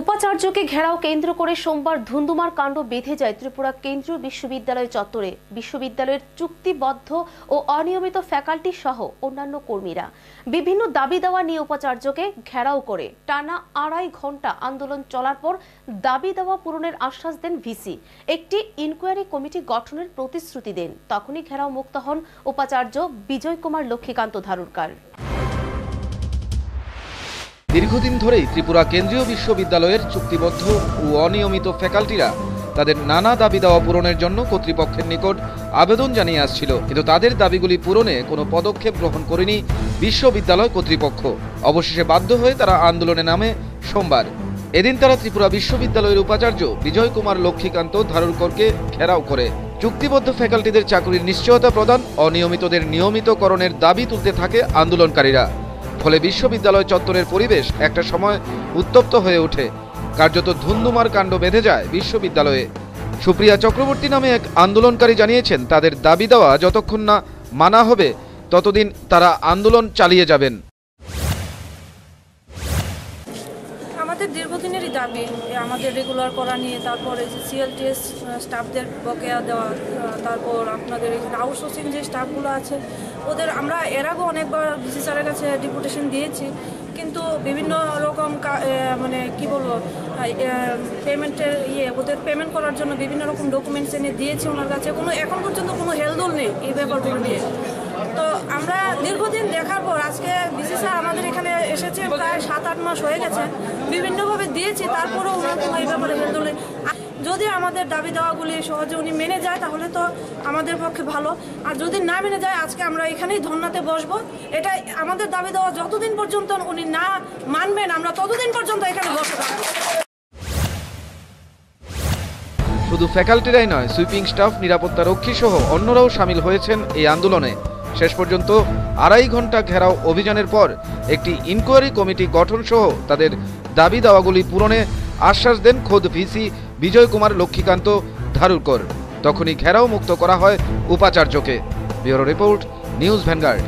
উপাচার্যকে ঘেরাও কেন্দ্র করে সোমবার ধুন্ধুমার কাণ্ড বেঁধে যায় ত্রিপুরা কেন্দ্রীয় বিশ্ববিদ্যালয় চত্বরে। বিশ্ববিদ্যালয়ের চুক্তিবদ্ধ ও অনিয়মিত ফ্যাকাল্টি সহ অন্যান্য কর্মীরা। বিভিন্ন দাবি দেওয়া নিয়ে উপাচার্যকে ঘেরাও করে। টানা আড়াই ঘণ্টা আন্দোলন চলার পর দাবি দেওয়া পূরণের আশ্বাস দেন ভিসি। একটি ইনকোয়ারি কমিটি গঠনের প্রতিশ্রুতি দেন। তখনই ঘেরাও মুক্ত হন উপাচার্য বিজয় কুমার লক্ষ্মীকান্ত ধারুরকার। দীর্ঘদিন ধরেই ত্রিপুরা কেন্দ্রীয় বিশ্ববিদ্যালয়ের চুক্তিবদ্ধ ও অনিয়মিত ফ্যাকাল্টিরা তাদের নানা দাবি দেওয়া পূরণের জন্য কর্তৃপক্ষের নিকট আবেদন জানিয়ে আসছিল। কিন্তু তাদের দাবিগুলি পূরণে কোনো পদক্ষেপ গ্রহণ করেনি বিশ্ববিদ্যালয় কর্তৃপক্ষ। অবশেষে বাধ্য হয়ে তারা আন্দোলনে নামে সোমবার। এদিন তারা ত্রিপুরা বিশ্ববিদ্যালয়ের উপাচার্য বিজয় কুমার লক্ষ্মীকান্ত ধারুরকরকে ঘেরাও করে। চুক্তিবদ্ধ ফ্যাকাল্টিদের চাকরির নিশ্চয়তা প্রদান, অনিয়মিতদের নিয়মিতকরণের দাবি তুলতে থাকে আন্দোলনকারীরা। ফলে বিশ্ববিদ্যালয় চত্বরের পরিবেশ একটা সময় উত্তপ্ত হয়ে ওঠে। কার্যত ধুন্ধুমার কাণ্ড বেঁধে যায় বিশ্ববিদ্যালয়ে। সুপ্রিয়া চক্রবর্তী নামে এক আন্দোলনকারী জানিয়েছেন, তাদের দাবি দেওয়া যতক্ষণ না মানা হবে, ততদিন তারা আন্দোলন চালিয়ে যাবেন। আমাদের দীর্ঘদিনেরই দাবি আমাদের রেগুলার করা নিয়ে, তারপরে যে সিএলটিএস স্টাফদের বকেয়া দেওয়া তারপর আপনাদের আউটসোর্সিং যে স্টাফগুলো আছে, ওদের আমরা এর আগেও অনেকবার ডিসি স্যারের কাছে ডিপুটেশন দিয়েছি, কিন্তু বিভিন্ন রকম মানে কি বলব পেমেন্টের ইয়ে ওদের পেমেন্ট করার জন্য বিভিন্ন রকম ডকুমেন্টস এনে দিয়েছি ওনার কাছে, কোনো, এখন পর্যন্ত কোনো হেলদোল নেই এই ব্যাপারগুলো নিয়ে। তো আমরা দীর্ঘদিন দেখার পর, আজকে প্রায় সাত আট মাস হয়ে গেছে। বিভিন্নভাবে দিয়েছি, তারপরেও কোনো এই ব্যাপারে হেলদোল যদি আমাদের দাবি দেওয়াগুলি সহজে উনি মেনে যায়, তাহলে তো আমাদের পক্ষে ভালো। আর যদি না মেনে যায়, আজকে আমরা এখানেই ধর্নাতে বসবো। এটা আমাদের দাবি দেওয়া। যতদিন পর্যন্ত উনি না মানবেন, আমরা ততদিন পর্যন্ত এখানে বসে থাকব। শুধু ফ্যাকাল্টিরাই নয়, সুইপিং স্টাফ নিরাপত্তা রক্ষী সহ অন্যরাও সামিল হয়েছেন এই আন্দোলনে। শেষ পর্যন্ত আড়াই ঘণ্টা ঘেরাও অভিযানের পর একটি ইনকোয়ারি কমিটি গঠন সহ তাদের দাবি দাওয়াগুলি পূরণে আশ্বাস দেন খোদ ভিসি বিজয় কুমার লক্ষ্মীকান্ত ধারুরকর তখনই ঘেরাও মুক্ত করা হয় উপাচার্যকে। Bureau report, news vanguard.